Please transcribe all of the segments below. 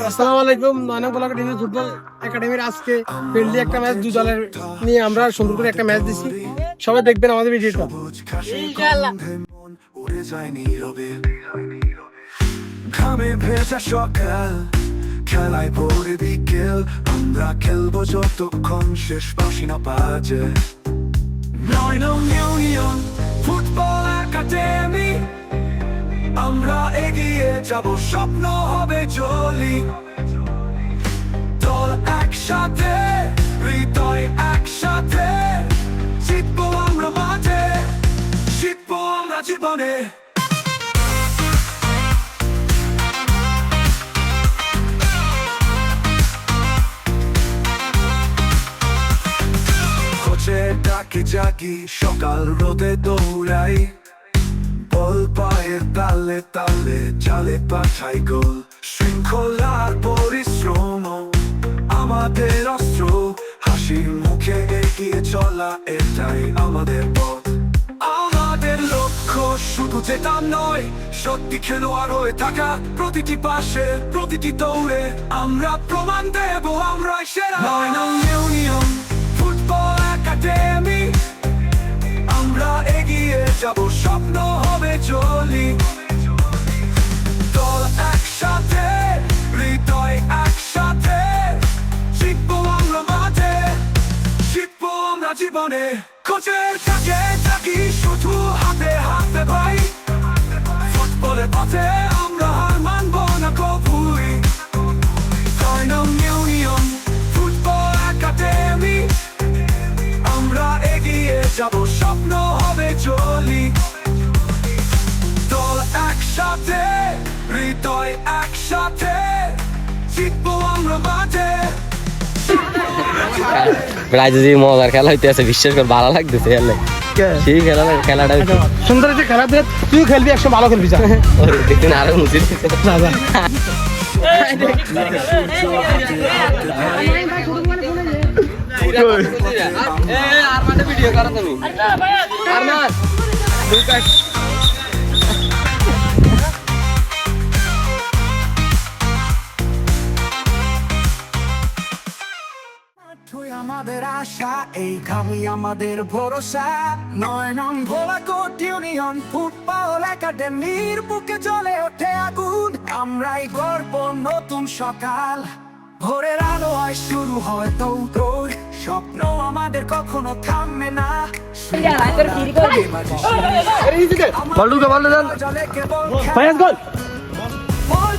আসসালামু আলাইকুম নয়না বলাকা division football একাডেমির আজকে ফ্রেন্ডলি একটা ম্যাচ দুই দলের নিয়ে আমরা সুন্দর করে একটা ম্যাচ দিছি সবাই দেখবেন আমাদের ভিডিওটা ইনশাআল্লাহ। উড়ে যায় নীরবে ঘামে ভেজা সকাল খেলায় ভোরে বিকেল আমরা খেলব যতক্ষণ শেষ বাসি না বাজে। নয় নং ইউনিয়ন যাব, স্বপ্ন হবে জলি। দল একসাথে, হৃদয় একসাথে। জিতবো আমরা মাঠে, জিতবো আমরা জীবনে। ডাকি জাগি, সকাল রোদে দৌড়াই। বল পায়ের তালে তালে চালে পাঠাই গোল শৃঙ্খলার পরিশ্রম আমাদের অস্ত্র হাসি মুখে এগিয়ে চলা এটাই আমাদের পথ আমাদের লক্ষ্য শুধু যেটা নয় সত্যি খেলোয়াড় হয়ে থাকা প্রতিটি পাশে প্রতিটি দৌড়ে আমরা প্রমাণ দেব আমরা সেরা ইউনিয়ন ফুটবল একাডেমি যাব, স্বপ্ন হবে চলি দল একসাথে, হৃদয় একসাথে আমরা জিতবো আমরা জীবনে। কোচের কাছে থাকি, শুধু হাতে হাতে ফুটবলের পথে আমরা হার মানবো না কবুই। ছয় নং ইউনিয়ন, ফুটবল একাডেমি। আমরা এগিয়ে যাব, স্বপ্ন চলি দল একসাথে হৃদয় একসাথে জিতবো আমরা মাঠে প্রায় যদি মজার খেলা হইতে আছে বিশ্বাস করে ভালো লাগতেছে খেলে সেই খেলা খেলাটা সুন্দর একটা খেলা দিয়ে তুই খেলবি একশো ভালো খেলবি যা দেখুন আরও মুসিদ যা, যা। মানে ভিডিও করো তুমি। আর তুই আমাদের আশা এই খামি আমাদের ভরসা। নয় নং ভোলা কোট ইউনিয়ন ফুটবল একাডেমির বুকে চলে ওঠে আগুন। আমরাই গর্ব নতুন সকাল। ভোরের আলো হয় শুরু হয় তো দৌড় স্বপ্ন আমাদের কখনো থামবে না বল ঢুকে, বল ঢুকে। Final goal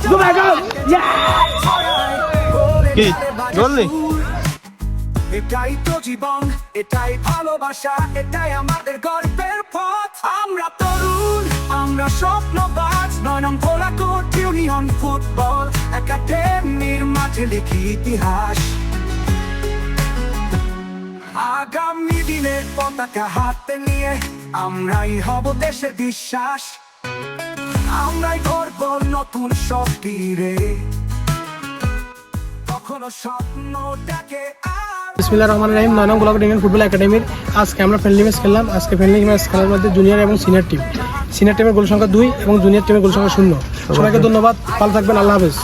Go back up! কি? গোল নেই? এটাই তো জীবন এটাই ভালোবাসা এটাই আমাদের গল্পের পথ আমরা তরুণ আমরা স্বপ্নবাজ নয় নং ভোলা কোট ইউনিয়ন ফুটবল একাডেমির মাঠে লিখি ইতিহাস আগামী দিনের পতাকা হাতে নিয়ে আমরাই হব দেশের বিশ্বাস। আমরাই করব নতুন শক্তিরে কখনো স্বপ্নটাকে আর বিসমিল্লাহির রহমানির রহিম নয় নং ব্লক ডিভিশন ফুটবল একাডেমির আজকে আমরা ফ্রেন্ডলি ম্যাচ খেললাম। আজকে ফ্রেন্ডলি ম্যাচ খেলার মধ্যে জুনিয়র এবং সিনিয়র টিম সিনিয়র টিমের গোল সংখ্যা দুই এবং জুনিয়র টিমের গোল সংখ্যা শূন্য। সবাইকে ধন্যবাদ। ভালো থাকবেন। আল্লাহ হাফেজ।